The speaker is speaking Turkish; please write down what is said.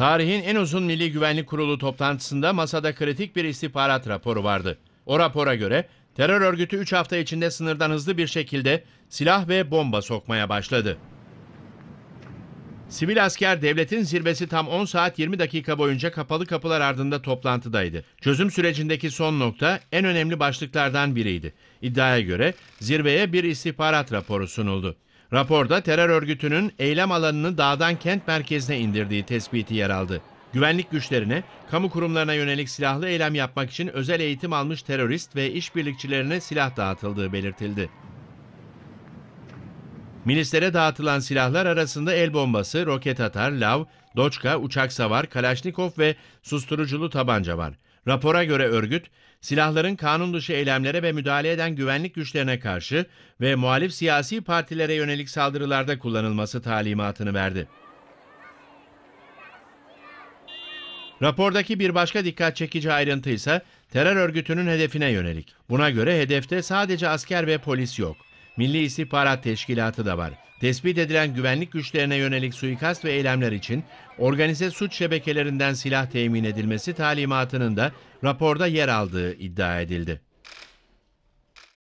Tarihin en uzun Milli Güvenlik Kurulu toplantısında masada kritik bir istihbarat raporu vardı. O rapora göre terör örgütü 3 hafta içinde sınırdan hızlı bir şekilde silah ve bomba sokmaya başladı. Sivil asker devletin zirvesi tam 10 saat 20 dakika boyunca kapalı kapılar ardında toplantıdaydı. Çözüm sürecindeki son nokta en önemli başlıklardan biriydi. İddiaya göre zirveye bir istihbarat raporu sunuldu. Raporda terör örgütünün eylem alanını dağdan kent merkezine indirdiği tespiti yer aldı. Güvenlik güçlerine, kamu kurumlarına yönelik silahlı eylem yapmak için özel eğitim almış terörist ve işbirlikçilerine silah dağıtıldığı belirtildi. Milislere dağıtılan silahlar arasında el bombası, roket atar, lav, doçka, uçak savar, kalaşnikov ve susturuculu tabanca var. Rapora göre örgüt, silahların kanun dışı eylemlere ve müdahale eden güvenlik güçlerine karşı ve muhalif siyasi partilere yönelik saldırılarda kullanılması talimatını verdi. Rapordaki bir başka dikkat çekici ayrıntı ise terör örgütünün hedefine yönelik. Buna göre hedefte sadece asker ve polis yok. Milli İstihbarat Teşkilatı da var. Tespit edilen güvenlik güçlerine yönelik suikast ve eylemler için organize suç şebekelerinden silah temin edilmesi talimatının da raporda yer aldığı iddia edildi.